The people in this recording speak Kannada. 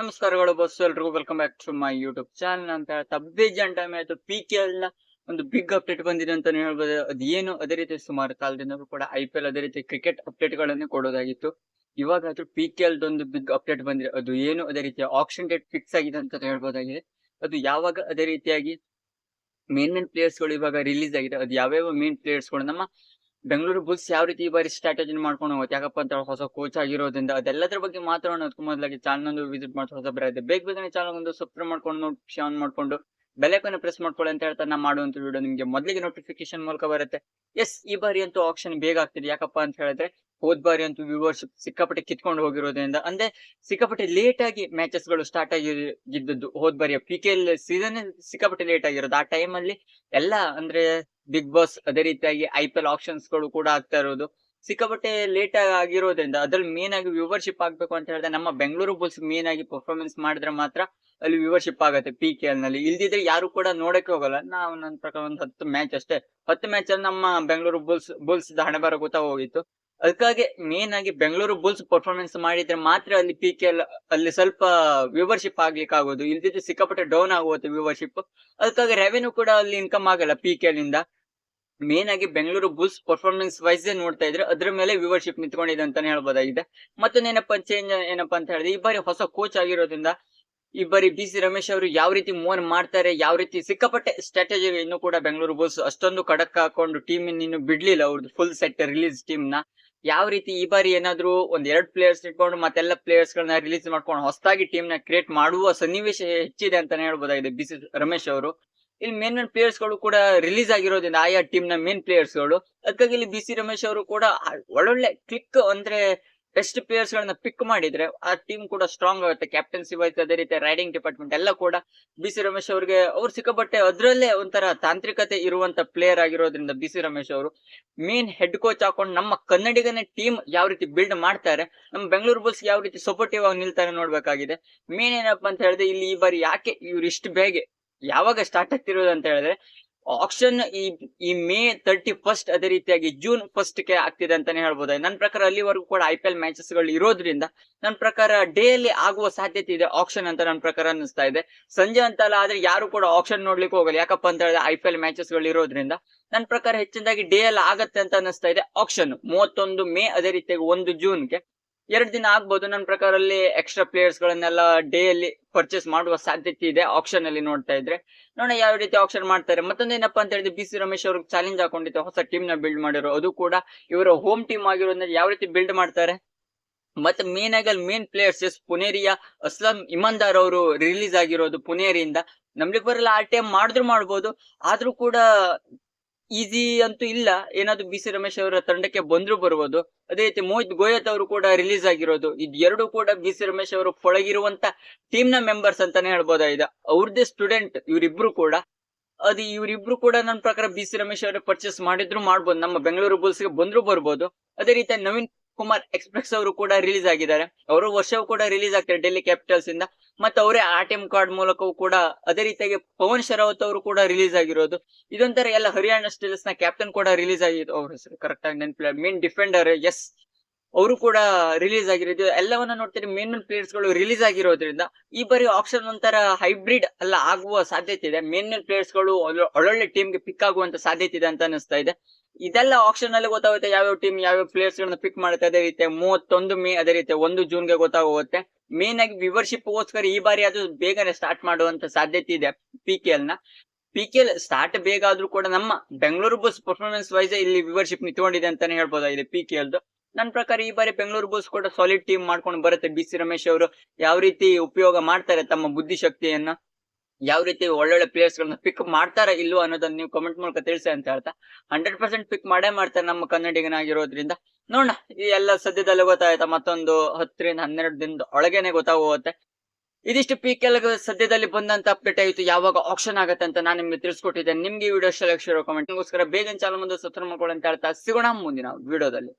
ನಮಸ್ಕಾರಗಳು ಬಸ್ ಎಲ್ರಿಗೂ welcome back to my YouTube channel ಅಂತ ಹೇಳ್ತಾ ಬೇಜಾನ್ ಟೈಮ್ ಆಯ್ತು ಪಿ ಕೆ ಎಲ್ನ ಒಂದು ಬಿಗ್ ಅಪ್ಡೇಟ್ ಬಂದಿದೆ ಅಂತಾನೆ ಹೇಳ್ಬೋದು. ಅದು ಏನು ಅದೇ ರೀತಿ ಸುಮಾರು ಕಾಲದಿಂದ ಕೂಡ ಐ ಪಿ ಎಲ್ ಅದೇ ರೀತಿ ಕ್ರಿಕೆಟ್ ಅಪ್ಡೇಟ್ ಗಳನ್ನೇ ಕೊಡೋದಾಗಿತ್ತು. ಇವಾಗ ಅದು ಪಿ ಕೆ ಎಲ್ ಒಂದು ಬಿಗ್ ಅಪ್ಡೇಟ್ ಬಂದಿದೆ. ಅದು ಏನು ಅದೇ ರೀತಿ ಆಪ್ಷನ್ ಡೇಟ್ ಫಿಕ್ಸ್ ಆಗಿದೆ ಅಂತ ಹೇಳ್ಬೋದಾಗಿದೆ. ಅದು ಯಾವಾಗ ಅದೇ ರೀತಿಯಾಗಿ ಮೇನ್ ಮೇನ್ ಪ್ಲೇಯರ್ಸ್ಗಳು ಇವಾಗ ರಿಲೀಸ್ ಆಗಿದೆ ಅದು ಯಾವ್ಯಾವ ಮೇನ್ ಪ್ಲೇಯರ್ಸ್ಗಳು? ನಮ್ಮ ಬೆಂಗಳೂರು ಬುಲ್ಸ್ ಯಾವ ರೀತಿ ಈ ಬಾರಿ ಸ್ಟ್ರಾಟಜಿ ಮಾಡ್ಕೊಂಡು ಹೋಗುತ್ತೆ? ಯಾಕಪ್ಪ ಅಂತ ಹೊಸ ಕೋಚ್ ಆಗಿರೋದ್ರಿಂದ ಅದೆಲ್ಲದ್ರ ಬಗ್ಗೆ ಮಾತಾಡೋಣ ಅದಕ್ಕೂ ಮೊದಲಾಗಿ ಚಾನಲ್ ಒಂದು ವಿಸಿಟ್ ಮಾಡಿ ಹೊಸ ಇದೆ ಬೇಗ ಬೇಗನೆ ಚಾನಲ್ ಒಂದು ಸಬ್ಸ್ಕ್ರೈಬ್ ಮಾಡ್ಕೊಂಡು ನೋಟಿಫಿಕೇಶನ್ ಆನ್ ಮಾಡ್ಕೊಂಡು ಬೆಲೆಕನ್ನು ಪ್ರೆಸ್ ಮಾಡ್ಕೊಳ್ಳಿ ಅಂತ ಹೇಳ್ತಾ ನಾ ಮಾಡುವಂತ ವಿಡಿಯೋ ನಿಮಗೆ ಮೊದಲಿಗೆ ನೋಟಿಫಿಕೇಶನ್ ಮೂಲಕ ಬರುತ್ತೆ. ಎಸ್ ಈ ಬಾರಿ ಅಂತೂ ಆಪ್ಷನ್ ಬೇಗ ಆಗ್ತಿದೆ. ಯಾಕಪ್ಪ ಅಂತ ಹೇಳಿದ್ರೆ ಹೋದ್ ಬಾರಿ ಅಂತೂ ವ್ಯೂವರ್ಶಿಪ್ ಸಿಕ್ಕಾಪಟ್ಟೆ ಕಿತ್ಕೊಂಡು ಹೋಗಿರೋದ್ರಿಂದ, ಅಂದ್ರೆ ಸಿಕ್ಕಾಪಟ್ಟೆ ಲೇಟ್ ಆಗಿ ಮ್ಯಾಚಸ್ಗಳು ಸ್ಟಾರ್ಟ್ ಆಗಿದ್ದದ್ದು ಹೋದ್ ಬಾರಿ ಪಿ ಕೆ ಎಲ್ ಸೀಸನ್ ಸಿಕ್ಕಾಪಟ್ಟೆ ಲೇಟ್ ಆಗಿರೋದು. ಆ ಟೈಮ್ ಅಲ್ಲಿ ಎಲ್ಲ ಅಂದ್ರೆ ಬಿಗ್ ಬಾಸ್ ಅದೇ ರೀತಿಯಾಗಿ ಐ ಪಿ ಎಲ್ ಆಪ್ಷನ್ಸ್ಗಳು ಕೂಡ ಆಗ್ತಾ ಇರೋದು. ಸಿಕ್ಕಾಪಟ್ಟೆ ಲೇಟ್ ಆಗಿರೋದ್ರಿಂದ ಅದ್ರಲ್ಲಿ ಮೇನ್ ಆಗಿ ವ್ಯೂವರ್ಶಿಪ್ ಆಗ್ಬೇಕು ಅಂತ ಹೇಳಿದ್ರೆ ನಮ್ಮ ಬೆಂಗಳೂರು ಬುಲ್ಸ್ ಮೇನ್ ಆಗಿ ಪರ್ಫಾರ್ಮೆನ್ಸ್ ಮಾಡಿದ್ರೆ ಮಾತ್ರ ಅಲ್ಲಿ ವ್ಯೂವರ್ಶಿಪ್ ಆಗುತ್ತೆ ಪಿ ಕೆ ಎಲ್ನಲ್ಲಿ. ಇಲ್ದಿದ್ರೆ ಯಾರು ಕೂಡ ನೋಡಕ್ಕೆ ಹೋಗಲ್ಲ. ನಾವು ನನ್ನ ಪ್ರಕಾರ ಒಂದು ಹತ್ತು ಮ್ಯಾಚ್ ಅಷ್ಟೇ. ಹತ್ತು ಮ್ಯಾಚ್ ಅಲ್ಲಿ ನಮ್ಮ ಬೆಂಗಳೂರು ಬುಲ್ಸ್ ಬುಲ್ಸ್ ಹಣೆ ಬರ ಗೊತ್ತಾ ಹೋಗಿತ್ತು. ಅದಕ್ಕಾಗಿ ಮೇನ್ ಆಗಿ ಬೆಂಗಳೂರು ಬುಲ್ಸ್ ಪರ್ಫಾರ್ಮೆನ್ಸ್ ಮಾಡಿದ್ರೆ ಮಾತ್ರ ಅಲ್ಲಿ ಪಿ ಕೆ ಎಲ್ ಅಲ್ಲಿ ಸ್ವಲ್ಪ ವ್ಯೂವರ್ಶಿಪ್ ಆಗ್ಲಿಕ್ಕೆ ಆಗೋದು. ಇಲ್ದಿದ್ರೆ ಸಿಕ್ಕಾಪಟ್ಟೆ ಡೌನ್ ಆಗುತ್ತೆ ವ್ಯೂವರ್ಶಿಪ್ ಅದಕ್ಕಾಗಿ ರೆವೆನ್ಯೂ ಕೂಡ ಅಲ್ಲಿ ಇನ್ಕಮ್ ಆಗಲ್ಲ ಪಿ ಕೆ ಎಲ್ ಇಂದ ಮೇನ್ ಆಗಿ ಬೆಂಗಳೂರು ಬುಲ್ಸ್ ಪರ್ಫಾರ್ಮೆನ್ಸ್ ವೈಸ್ ನೋಡ್ತಾ ಇದ್ರೆ ಅದ್ರ ಮೇಲೆ ವ್ಯೂವರ್ಶಿಪ್ ನಿಂತ್ಕೊಂಡಿದೆ ಅಂತಾನೆ ಹೇಳ್ಬೋದಾಗಿದೆ. ಮತ್ತೊಂದೇನಪ್ಪ ಚೇಂಜ್ ಏನಪ್ಪಾ ಅಂತ ಹೇಳಿದ್ರೆ ಈ ಬಾರಿ ಹೊಸ ಕೋಚ್ ಆಗಿರೋದ್ರಿಂದ ಈ ಬಾರಿ ಬಿ ಸಿ ರಮೇಶ್ ಅವರು ಯಾವ ರೀತಿ ಮೋನ್ ಮಾಡ್ತಾರೆ, ಯಾವ ರೀತಿ ಸಿಕ್ಕಾಪಟ್ಟೆ ಸ್ಟ್ರಾಟಜಿ ಇನ್ನು ಕೂಡ ಬೆಂಗಳೂರು ಬುಲ್ಸ್ ಅಷ್ಟೊಂದು ಕಡಕ್ ಹಾಕೊಂಡು ಟೀಮ್ ಇನ್ನು ಬಿಡ್ಲಿಲ್ಲ ಅವ್ರದ್ದು ಫುಲ್ ಸೆಟ್ ರಿಲೀಸ್ ಟೀಮ್ನ. ಯಾವ ರೀತಿ ಈ ಬಾರಿ ಏನಾದ್ರು ಒಂದ್ ಎರಡ್ ಪ್ಲೇಯರ್ಸ್ ಇಟ್ಕೊಂಡು ಮತ್ತೆಲ್ಲ ಪ್ಲೇಯರ್ಸ್ ಗಳನ್ನ ರಿಲೀಸ್ ಮಾಡ್ಕೊಂಡು ಹೊಸದಾಗಿ ಟೀಮ್ನ ಕ್ರಿಯೇಟ್ ಮಾಡುವ ಸನ್ನಿವೇಶ ಹೆಚ್ಚಿದೆ ಅಂತಾನೆ ಹೇಳ್ಬೋದಾಗಿದೆ ಬಿ ಸಿ ರಮೇಶ್ ಅವರು. ಇಲ್ಲಿ ಮೇನ್ ಮೇನ್ ಪ್ಲೇಯರ್ಸ್ಗಳು ಕೂಡ ರಿಲೀಸ್ ಆಗಿರೋದ್ರಿಂದ ಆಯಾ ಟೀಮ್ನ ಮೇನ್ ಪ್ಲೇಯರ್ಸ್ಗಳು. ಅದಕ್ಕಾಗಿ ಇಲ್ಲಿ ಬಿ ಸಿ ರಮೇಶ್ ಅವರು ಕೂಡ ಒಳ್ಳೊಳ್ಳೆ ಕ್ಲಿಕ್ ಅಂದ್ರೆ ಬೆಸ್ಟ್ ಪ್ಲೇಯರ್ಸ್ ಗಳನ್ನ ಪಿಕ್ ಮಾಡಿದ್ರೆ ಆ ಟೀಮ್ ಕೂಡ ಸ್ಟ್ರಾಂಗ್ ಆಗುತ್ತೆ. ಕ್ಯಾಪ್ಟನ್ಸಿ ವೈಸ್ ಅದೇ ರೀತಿ ರೈಡಿಂಗ್ ಡಿಪಾರ್ಟ್ಮೆಂಟ್ ಎಲ್ಲ ಕೂಡ ಬಿ ಸಿ ರಮೇಶ್ ಅವ್ರಿಗೆ, ಅವ್ರು ಸಿಕ್ಕಾಪಟ್ಟೆ ಅದ್ರಲ್ಲೇ ಒಂಥರ ತಾಂತ್ರಿಕತೆ ಇರುವಂತ ಪ್ಲೇಯರ್ ಆಗಿರೋದ್ರಿಂದ ಬಿ ಸಿ ರಮೇಶ್ ಅವರು ಮೇನ್ ಹೆಡ್ ಕೋಚ್ ಹಾಕೊಂಡು ನಮ್ಮ ಕನ್ನಡಿಗನೇ ಟೀಮ್ ಯಾವ ರೀತಿ ಬಿಲ್ಡ್ ಮಾಡ್ತಾರೆ, ನಮ್ಮ ಬೆಂಗಳೂರು ಬುಲ್ಸ್ ಯಾವ ರೀತಿ ಸಪೋರ್ಟಿವ್ ಆಗಿ ನಿಲ್ತಾರೆ ನೋಡ್ಬೇಕಾಗಿದೆ. ಮೇನ್ ಏನಪ್ಪಾ ಅಂತ ಹೇಳಿದ್ರೆ ಇಲ್ಲಿ ಈ ಬಾರಿ ಯಾಕೆ ಇವ್ರು ಇಷ್ಟು ಬೇಗ ಯಾವಾಗ ಸ್ಟಾರ್ಟ್ ಆಗ್ತಿರೋದು ಅಂತ ಹೇಳಿದ್ರೆ ಆಕ್ಷನ್ ಈ ಈ ಮೇ ತರ್ಟಿ ಫಸ್ಟ್ ಅದೇ ರೀತಿಯಾಗಿ ಜೂನ್ ಫಸ್ಟ್ಗೆ ಆಗ್ತಿದೆ ಅಂತಾನೆ ಹೇಳ್ಬೋದು. ನನ್ನ ಪ್ರಕಾರ ಅಲ್ಲಿವರೆಗೂ ಕೂಡ ಐ ಪಿ ಎಲ್ ಮ್ಯಾಚಸ್ಗಳು ಇರೋದ್ರಿಂದ ನನ್ನ ಪ್ರಕಾರ ಡೇ ಅಲ್ಲಿ ಆಗುವ ಸಾಧ್ಯತೆ ಇದೆ ಆಕ್ಷನ್ ಅಂತ ನನ್ನ ಪ್ರಕಾರ ಅನಿಸ್ತಾ ಇದೆ. ಸಂಜೆ ಅಂತಲ್ಲ, ಆದ್ರೆ ಯಾರು ಕೂಡ ಆಕ್ಷನ್ ನೋಡ್ಲಿಕ್ಕೆ ಹೋಗಲ್ಲ. ಯಾಕಪ್ಪ ಅಂತ ಹೇಳಿದ್ರೆ ಐ ಪಿ ಎಲ್ ಮ್ಯಾಚಸ್ಗಳು ಇರೋದ್ರಿಂದ ನನ್ನ ಪ್ರಕಾರ ಹೆಚ್ಚಿನದಾಗಿ ಡೇ ಅಲ್ಲಿ ಆಗತ್ತೆ ಅಂತ ಅನಿಸ್ತಾ ಇದೆ ಆಕ್ಷನ್ ಮೂವತ್ತೊಂದು ಮೇ ಅದೇ ರೀತಿಯಾಗಿ ಒಂದು ಜೂನ್ಗೆ ಎರಡು ದಿನ ಆಗ್ಬೋದು, ನನ್ನ ಪ್ರಕಾರ ಅಲ್ಲಿ ಎಕ್ಸ್ಟ್ರಾ ಪ್ಲೇಯರ್ಸ್ ಗಳನ್ನೆಲ್ಲ ಡೇ ಅಲ್ಲಿ ಪರ್ಚೇಸ್ ಮಾಡುವ ಸಾಧ್ಯತೆ ಇದೆ ಆಪ್ಷನ್ ಅಲ್ಲಿ ನೋಡ್ತಾ ಇದ್ರೆ. ನೋಡೋಣ ಯಾವ ರೀತಿ ಆಪ್ಷನ್ ಮಾಡ್ತಾರೆ. ಮತ್ತೊಂದೇನಪ್ಪ ಅಂತ ಹೇಳಿದ್ರೆ ಬಿ ಸಿ ರಮೇಶ್ ಅವ್ರಿಗೆ ಚಾಲೆಂಜ್ ಹಾಕೊಂಡಿದ್ದೆ ಹೊಸ ಟೀಮ್ನ ಬಿಲ್ಡ್ ಮಾಡಿರೋ ಅದು ಕೂಡ ಇವರ ಹೋಮ್ ಟೀಮ್ ಆಗಿರೋದ್ರಿಂದ ಯಾವ ರೀತಿ ಬಿಲ್ಡ್ ಮಾಡ್ತಾರೆ? ಮತ್ತೆ ಮೇನ್ ಆಗಿ ಅಲ್ಲಿ ಮೇನ್ ಪ್ಲೇಯರ್ಸ್ ಎಸ್ ಪುನೇರಿಯ, ಅಸ್ಲಂ ಇಮಾನ್ದಾರ್ ಅವರು ರಿಲೀಸ್ ಆಗಿರೋದು ಪುನೇರಿಯಿಂದ. ನಮ್ಲಿಕ್ಕೆ ಬರಲ್ಲ, ಆ ಟೈಮ್ ಮಾಡಿದ್ರು ಮಾಡ್ಬೋದು. ಆದ್ರೂ ಕೂಡ ಈಸಿ ಅಂತೂ ಇಲ್ಲ. ಏನಾದ್ರು ಬಿ ಸಿ ರಮೇಶ್ ಅವರ ತಂಡಕ್ಕೆ ಬಂದ್ರು ಬರ್ಬೋದು. ಅದೇ ರೀತಿ ಮೋಹಿತ್ ಗೋಯತ್ ಅವರು ಕೂಡ ರಿಲೀಸ್ ಆಗಿರೋದು. ಇದು ಎರಡು ಕೂಡ ಬಿ ಸಿ ರಮೇಶ್ ಅವರು ಒಳಗಿರುವಂತ ಟೀಮ್ನ ಮೆಂಬರ್ಸ್ ಅಂತಾನೆ ಹೇಳ್ಬೋದಾಗಿದೆ ಅವ್ರದ್ದೇ ಸ್ಟೂಡೆಂಟ್ ಇವರಿಬ್ರು ಕೂಡ. ಅದು ಇವರಿಬ್ರು ಕೂಡ ನನ್ನ ಪ್ರಕಾರ ಬಿ ಸಿ ರಮೇಶ್ ಅವರು ಪರ್ಚೇಸ್ ಮಾಡಿದ್ರು ಮಾಡ್ಬೋದು. ನಮ್ಮ ಬೆಂಗಳೂರು ಬುಲ್ಸ್ಗೆ ಬಂದ್ರು ಬರ್ಬೋದು. ಅದೇ ರೀತಿ ನವೀನ್ ಕುಮಾರ್ ಎಕ್ಸ್ಪ್ರೆಸ್ ಅವರು ಕೂಡ ರಿಲೀಸ್ ಆಗಿದ್ದಾರೆ. ಅವರು ವರ್ಷವೂ ಕೂಡ ರಿಲೀಸ್ ಆಗ್ತಾರೆ ಡೆಲ್ಲಿ ಕ್ಯಾಪಿಟಲ್ಸ್ ಇಂದ. ಮತ್ತೆ ಅವರೇ ಆ ಟಿ ಕಾರ್ಡ್ ಮೂಲಕವೂ ಕೂಡ ಅದೇ ರೀತಿಯಾಗಿ ಪವನ್ ಶರಾವತ್ ಅವರು ಕೂಡ ರಿಲೀಸ್ ಆಗಿರೋದು. ಇದೊಂಥರ ಎಲ್ಲ ಹರಿಯಾಣ ಸ್ಟೀಲ್ಸ್ನ ಕ್ಯಾಪ್ಟನ್ ಕೂಡ ರಿಲೀಸ್ ಆಗಿದ್ದು ಅವ್ರ ಹೆಸರು ಕರೆಕ್ಟ್ ಆಗಿ ನೆನ್ಪಿಲ್ಲ. ಮೇನ್ ಡಿಫೆಂಡರ್ ಎಸ್ ಅವರು ಕೂಡ ರಿಲೀಸ್ ಆಗಿರೋದು. ಎಲ್ಲವನ್ನ ನೋಡ್ತೀರಿ ಮೇನ್ ಮೇನ್ ಪ್ಲೇಯರ್ಸ್ಗಳು ರಿಲೀಸ್ ಆಗಿರೋದ್ರಿಂದ ಈ ಬಾರಿ ಆಪ್ಷನ್ ಒಂಥರ ಹೈಬ್ರಿಡ್ ಅಲ್ಲ ಆಗುವ ಸಾಧ್ಯತೆ ಇದೆ. ಮೇನ್ ಮೇನ್ ಪ್ಲೇಯರ್ಸ್ಗಳು ಒಳ್ಳೊಳ್ಳೆ ಟೀಮ್ಗೆ ಪಿಕ್ ಆಗುವಂತ ಸಾಧ್ಯತೆ ಇದೆ ಅಂತ ಅನಿಸ್ತಾ ಇದೆ. ಇದೆಲ್ಲ ಆಪ್ಷನ್ ಅಲ್ಲಿ ಗೊತ್ತಾಗುತ್ತೆ ಯಾವ್ಯಾವ ಟೀಮ್ ಯಾವ್ಯಾವ ಪ್ಲೇಯರ್ಸ್ ಗಳನ್ನ ಪಿಕ್ ಮಾಡುತ್ತೆ ಅದೇ ರೀತಿ ಮೂವತ್ತೊಂದು ಮೇ, ಅದೇ ರೀತಿ ಒಂದು ಜೂನ್ಗೆ ಗೊತ್ತಾಗುತ್ತೆ ಮೇನ್ ಆಗಿ ವಿವರ್ಶಿಪ್ ಗೋಸ್ಕರ ಈ ಬಾರಿ ಅದು ಬೇಗನೆ ಸ್ಟಾರ್ಟ್ ಮಾಡುವಂತ ಸಾಧ್ಯತೆ ಇದೆ ಪಿ ಕೆ ಎಲ್ನ. ಪಿ ಕೆ ಎಲ್ ಸ್ಟಾರ್ಟ್ ಬೇಗ ಆದ್ರೂ ಕೂಡ ನಮ್ಮ ಬೆಂಗಳೂರು ಬುಲ್ಸ್ ಪರ್ಫಾರ್ಮೆನ್ಸ್ ವೈಸ್ ಇಲ್ಲಿ ವಿವರ್ಶಿಪ್ ನಿಂತ್ಕೊಂಡಿದೆ ಅಂತಾನೆ ಹೇಳ್ಬೋದಾಗಿದೆ ಪಿ ಕೆ ಎಲ್ದು ನನ್ನ ಪ್ರಕಾರ ಈ ಬಾರಿ ಬೆಂಗಳೂರು ಬುಲ್ಸ್ ಕೂಡ ಸಾಲಿಡ್ ಟೀಮ್ ಮಾಡ್ಕೊಂಡು ಬರುತ್ತೆ. ಬಿ ಸಿ ರಮೇಶ್ ಅವರು ಯಾವ ರೀತಿ ಉಪಯೋಗ ಮಾಡ್ತಾರೆ ತಮ್ಮ ಬುದ್ಧಿಶಕ್ತಿಯನ್ನ? ಯಾವ ರೀತಿ ಒಳ್ಳೊಳ್ಳೆ ಪ್ಲೇಯರ್ಸ್ ಗಳನ್ನ ಪಿಕ್ ಮಾಡ್ತಾರ ಇಲ್ವೋ ಅನ್ನೋದನ್ನ ನೀವು ಕಮೆಂಟ್ ಮೂಲಕ ತಿಳಿಸಿ ಅಂತ ಹೇಳ್ತಾ. ಹಂಡ್ರೆಡ್ ಪರ್ಸೆಂಟ್ ಪಿಕ್ ಮಾಡೇ ಮಾಡ್ತಾರೆ ನಮ್ಮ ಕನ್ನಡಿಗನಾಗಿರೋದ್ರಿಂದ. ನೋಡೋಣ, ಈ ಎಲ್ಲ ಸದ್ಯದಲ್ಲೇ ಗೊತ್ತಾಯ್ತಾ, ಮತ್ತೊಂದು ಹತ್ತರಿಂದ ಹನ್ನೆರಡು ದಿನದ ಒಳಗೇನೆ ಗೊತ್ತಾಗುತ್ತೆ ಇದಿಷ್ಟು ಪೀಕ್ ಎಲ್ಲ ಸದ್ಯದಲ್ಲಿ ಬಂದಂತ ಅಪ್ಡೇಟ್ ಆಯ್ತು ಯಾವಾಗ ಆಪ್ಷನ್ ಆಗುತ್ತೆ ಅಂತ ನಾನು ನಿಮ್ಗೆ ತಿಳಿಸ್ಕೊಟ್ಟಿದ್ದೇನೆ. ನಿಮ್ಗೆ ವಿಡಿಯೋ ಇಷ್ಟ ಕಮೆಂಟ್ಗೋಸ್ಕರ ಬೇಗ ಚಾನಲ್ ಮುಂದೆ ಸತ್ರ ಮಾಡ್ಕೊಳ್ಳಿ ಅಂತ ಹೇಳ್ತಾ. ಸಿಗೋಣ ಮುಂದಿನ ವಿಡಿಯೋದಲ್ಲಿ